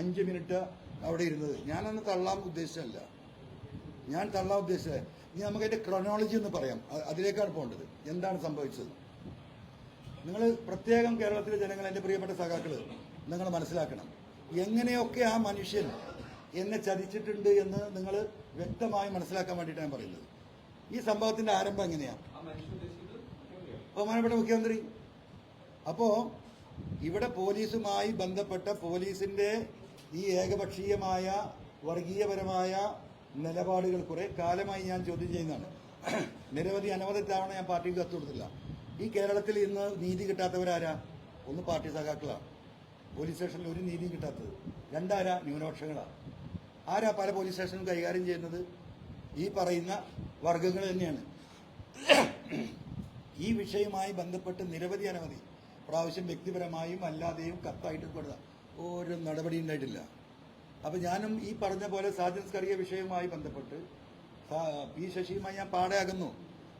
അഞ്ച് മിനിറ്റ് അവിടെ ഇരുന്നത്. ഞാനന്ന് തള്ളാൻ ഉദ്ദേശിച്ചല്ല ഞാൻ തള്ളാൻ ഉദ്ദേശിച്ചത് ഇനി നമുക്ക് അതിന്റെ ക്രൊണോളജി എന്ന് പറയാം അതിലേക്കാണ് പോകേണ്ടത്. എന്താണ് സംഭവിച്ചത്? നിങ്ങൾ പ്രത്യേകം കേരളത്തിലെ ജനങ്ങൾ എന്റെ പ്രിയപ്പെട്ട സഖാക്കൾ നിങ്ങൾ മനസ്സിലാക്കണം. എങ്ങനെയൊക്കെ ആ മനുഷ്യൻ എന്നെ ചതിച്ചിട്ടുണ്ട് എന്ന് നിങ്ങൾ വ്യക്തമായി മനസ്സിലാക്കാൻ വേണ്ടിയിട്ടാണ് ഞാൻ പറയുന്നത്. ഈ സംഭവത്തിന്റെ ആരംഭം എങ്ങനെയാണ്. ബഹുമാനപ്പെട്ട മുഖ്യമന്ത്രി അപ്പോ ഇവിടെ പോലീസുമായി ബന്ധപ്പെട്ട പോലീസിന്റെ ഈ ഏകപക്ഷീയമായ വർഗീയപരമായ നിലപാടുകൾ കുറെ കാലമായി ഞാൻ ചോദ്യം ചെയ്യുന്നതാണ്. നിരവധി അനവധി തവണ ഞാൻ പാർട്ടിക്ക് കത്ത് കൊടുത്തില്ല ഈ കേരളത്തിൽ ഇന്ന് നീതി കിട്ടാത്തവരാരാ? ഒന്ന് പാർട്ടി സഖാക്കളാണ് പോലീസ് സ്റ്റേഷനിൽ ഒരു നീതി കിട്ടാത്തത്. രണ്ടാരാ ന്യൂനപക്ഷങ്ങളാണ് ആരാ പല പോലീസ് സ്റ്റേഷനും കൈകാര്യം ചെയ്യുന്നത്? ഈ പറയുന്ന വർഗങ്ങൾ തന്നെയാണ്. ഈ വിഷയവുമായി ബന്ധപ്പെട്ട് നിരവധി അനവധി പ്രാവശ്യം വ്യക്തിപരമായും അല്ലാതെയും കത്തായിട്ട് കൊടുത്ത ഒരു നടപടി ഉണ്ടായിട്ടില്ല. അപ്പൊ ഞാനും ഈ പറഞ്ഞ പോലെ സാധനസ്കറിയ വിഷയവുമായി ബന്ധപ്പെട്ട് പി ശശിയുമായി ഞാൻ പാടയാകുന്നു.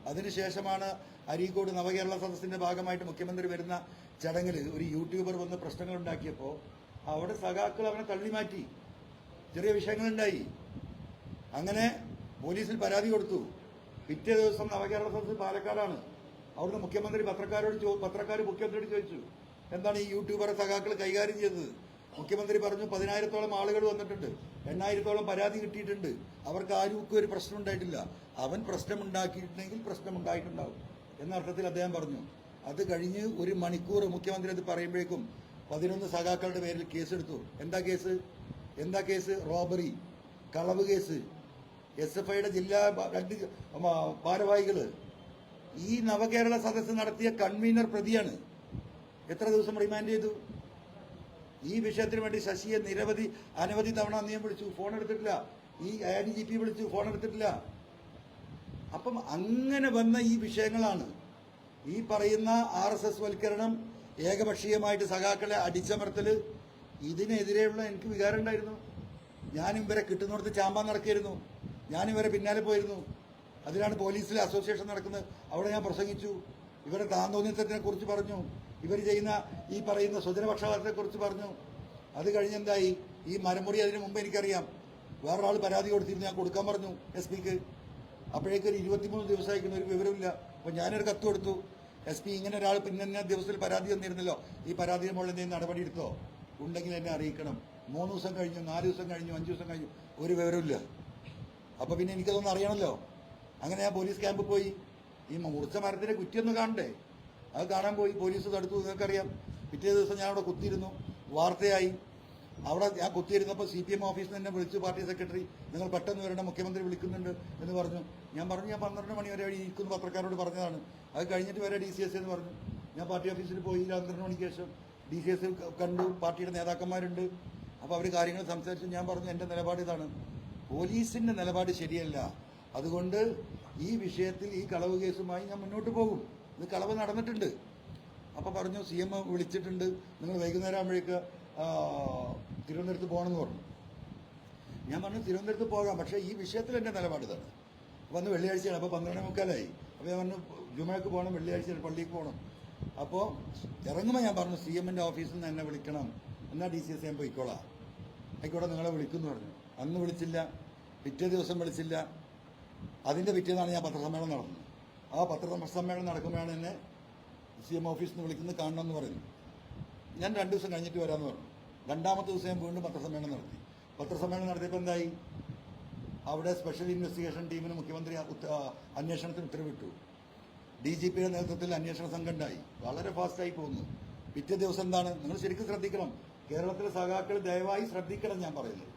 അതിനുശേഷമാണ് അരീക്കോട് നവകേരള സദസ്സിന്റെ ഭാഗമായിട്ട് മുഖ്യമന്ത്രി വരുന്ന ചടങ്ങിൽ ഒരു യൂട്യൂബർ വന്ന് പ്രശ്നങ്ങൾ ഉണ്ടാക്കിയപ്പോൾ അവിടെ സഖാക്കൾ അവനെ തള്ളിമാറ്റി ചെറിയ വിഷയങ്ങളുണ്ടായി. അങ്ങനെ പോലീസിൽ പരാതി കൊടുത്തു. പിറ്റേ ദിവസം നവകേരള സദസ്സ് പാലക്കാടാണ്. അവിടുന്ന് മുഖ്യമന്ത്രി പത്രക്കാരോട് പത്രക്കാർ മുഖ്യമന്ത്രിയോട് ചോദിച്ചു എന്താണ് ഈ യൂട്യൂബറെ സഖാക്കൾ കൈകാര്യം ചെയ്തത്? മുഖ്യമന്ത്രി പറഞ്ഞു പതിനായിരത്തോളം ആളുകൾ വന്നിട്ടുണ്ട്. എണ്ണായിരത്തോളം പരാതി കിട്ടിയിട്ടുണ്ട്. അവർക്ക് ആരും ഒരു പ്രശ്നം ഉണ്ടായിട്ടില്ല. അവൻ പ്രശ്നമുണ്ടാക്കിയിട്ടുണ്ടെങ്കിൽ പ്രശ്നമുണ്ടായിട്ടുണ്ടാവും എന്ന അർത്ഥത്തിൽ അദ്ദേഹം പറഞ്ഞു. അത് കഴിഞ്ഞ് ഒരു മണിക്കൂർ മുഖ്യമന്ത്രി അത് പറയുമ്പോഴേക്കും പതിനൊന്ന് സഖാക്കളുടെ പേരിൽ കേസെടുത്തു. എന്താ കേസ്? എന്താ കേസ്? റോബറി കളവ് കേസ് എസ് എഫ് ഐയുടെ ജില്ലാ രണ്ട് ഭാരവാഹികൾ. ഈ നവകേരള സദസ്സ് നടത്തിയ കൺവീനർ പ്രതിയാണ്. എത്ര ദിവസം റിമാൻഡ് ചെയ്തു? ഈ വിഷയത്തിന് വേണ്ടി ശശിയെ നിരവധി അനവധി തവണ നിയമം വിളിച്ചു. ഫോൺ എടുത്തിട്ടില്ല. ഈ എ ഡി ജി വിളിച്ചു. ഫോൺ എടുത്തിട്ടില്ല. അപ്പം അങ്ങനെ വന്ന ഈ വിഷയങ്ങളാണ്. ഈ പറയുന്ന ആർ എസ് എസ് വൽക്കരണം ഏകപക്ഷീയമായിട്ട് സഖാക്കളെ അടിച്ചമർത്തൽ ഇതിനെതിരെയുള്ള എനിക്ക് വികാരം ഉണ്ടായിരുന്നു. ഞാനും ഇവരെ കിട്ടുന്നിടത്ത് ചാമ്പാൻ നടക്കായിരുന്നു ഞാനും ഇവരെ പിന്നാലെ പോയിരുന്നു. അതിനാണ് പോലീസിലെ അസോസിയേഷൻ നടക്കുന്നത്. അവിടെ ഞാൻ പ്രസംഗിച്ചു. ഇവരുടെ താന്തോന്നിത്തത്തിനെ കുറിച്ച് പറഞ്ഞു. ഇവർ ചെയ്യുന്ന ഈ പറയുന്ന സ്വജനപക്ഷപാതത്തെ കുറിച്ച് പറഞ്ഞു. അത് കഴിഞ്ഞെന്തായി ഈ മരമുറി അതിന് മുമ്പ് എനിക്കറിയാം. വേറൊരാൾ പരാതി കൊടുത്തിരുന്നു. ഞാൻ കൊടുക്കാൻ പറഞ്ഞു എസ് പിക്ക്. അപ്പോഴേക്ക് ഒരു ഇരുപത്തിമൂന്ന് ദിവസമായിരിക്കുന്ന ഒരു വിവരമില്ല അപ്പൊ ഞാനൊരു കത്ത് കൊടുത്തു. എസ് പി ഇങ്ങനെ ഒരാൾ പിന്നെ ദിവസത്തിൽ പരാതി തന്നിരുന്നല്ലോ. ഈ പരാതിയുടെ മുകളിൽ എന്തെങ്കിലും നടപടി എടുത്തോ? ഉണ്ടെങ്കിൽ എന്നെ അറിയിക്കണം. മൂന്ന് ദിവസം കഴിഞ്ഞു നാല് ദിവസം കഴിഞ്ഞു അഞ്ച് ദിവസം കഴിഞ്ഞു ഒരു വിവരമില്ല അപ്പോൾ പിന്നെ എനിക്കതൊന്നും അറിയണമല്ലോ അങ്ങനെ ഞാൻ പോലീസ് ക്യാമ്പിൽ പോയി. ഈ മുറിച്ച മരത്തിന്റെ കുറ്റിയൊന്ന് കാണണ്ടേ? അത് കാണാൻ പോയി പോലീസ് തടുത്തു നിങ്ങൾക്കറിയാം. പിറ്റേ ദിവസം ഞാൻ അവിടെ കുത്തിയിരുന്നു. വാർത്തയായി. അവിടെ ഞാൻ കുത്തിയിരുന്നപ്പോൾ സി പി എം ഓഫീസിൽ നിന്ന് വിളിച്ചു പാർട്ടി സെക്രട്ടറി. നിങ്ങൾ പെട്ടെന്ന് വരേണ്ട മുഖ്യമന്ത്രി വിളിക്കുന്നുണ്ട് എന്ന് പറഞ്ഞു. ഞാൻ പറഞ്ഞു ഞാൻ പന്ത്രണ്ട് മണി വരെ ഇരിക്കുന്ന പത്രക്കാരോട് പറഞ്ഞതാണ്. അത് കഴിഞ്ഞിട്ട് വരെ ഡി സി എസ് എന്ന് പറഞ്ഞു. ഞാൻ പാർട്ടി ഓഫീസിൽ പോയി പന്ത്രണ്ട് മണിക്ക് ശേഷം ഡി സി എസ് കണ്ടു. പാർട്ടിയുടെ നേതാക്കന്മാരുണ്ട്. അപ്പോൾ അവർ കാര്യങ്ങൾ സംസാരിച്ചു ഞാൻ പറഞ്ഞു എന്റെ നിലപാട് ഇതാണ്. പോലീസിന്റെ നിലപാട് ശരിയല്ല. അതുകൊണ്ട് ഈ വിഷയത്തിൽ ഈ കളവ് കേസുമായി ഞാൻ മുന്നോട്ട് പോകും. ഇത് കളവ് നടന്നിട്ടുണ്ട്. അപ്പോൾ പറഞ്ഞു സി എം വിളിച്ചിട്ടുണ്ട്. നിങ്ങൾ വൈകുന്നേരം ആകുമ്പോഴേക്ക് തിരുവനന്തപുരത്ത് പോകണമെന്ന് പറഞ്ഞു. ഞാൻ പറഞ്ഞു തിരുവനന്തപുരത്ത് പോകാം. പക്ഷേ ഈ വിഷയത്തിൽ എന്റെ നിലപാട് ഇതാണ്. അന്ന് വെള്ളിയാഴ്ചയാണ്. അപ്പോൾ പന്ത്രണ്ട് മുക്കാലായി. അപ്പോൾ ഞാൻ പറഞ്ഞു ജുമയ്ക്ക് പോകണം വെള്ളിയാഴ്ച പള്ളിക്ക് പോകണം. അപ്പോൾ ഇറങ്ങുമ്പോൾ ഞാൻ പറഞ്ഞു സി എമ്മിന്റെ ഓഫീസിൽ നിന്ന് എന്നെ വിളിക്കണം. എന്നാൽ ഡി സി എസ് ഞാൻ പോയിക്കോളാം. ആയിക്കോട്ടെ നിങ്ങളെ വിളിക്കുന്നു പറഞ്ഞു. അന്ന് വിളിച്ചില്ല. പിറ്റേ ദിവസം വിളിച്ചില്ല. അതിന്റെ പിറ്റേന്നാണ് ഞാൻ പത്രസമ്മേളനം നടത്തുന്നത് ആ പത്രസമ്മേളനം നടക്കുമ്പോഴാണ് എന്നെ സി എം ഓഫീസിൽ നിന്ന് വിളിക്കുന്നത് കാണണമെന്ന് പറഞ്ഞു ഞാൻ രണ്ട് ദിവസം കഴിഞ്ഞിട്ട് വരാമെന്ന് പറഞ്ഞു. രണ്ടാമത്തെ ദിവസം ഞാൻ വീണ്ടും പത്രസമ്മേളനം നടത്തി. പത്രസമ്മേളനം നടത്തിയപ്പോൾ എന്തായി? അവിടെ സ്പെഷ്യൽ ഇൻവെസ്റ്റിഗേഷൻ ടീമിന് മുഖ്യമന്ത്രി അന്വേഷണത്തിന് ഉത്തരവിട്ടു. ഡി ജി പിയുടെ നേതൃത്വത്തിൽ അന്വേഷണ സംഘം ഉണ്ടായി. വളരെ ഫാസ്റ്റായി പോകുന്നു. പിറ്റേ ദിവസം എന്താണ്? നിങ്ങൾ ശരിക്കും ശ്രദ്ധിക്കണം. കേരളത്തിലെ സഖാക്കൾ ദയവായി ശ്രദ്ധിക്കണം ഞാൻ പറയുന്നത്.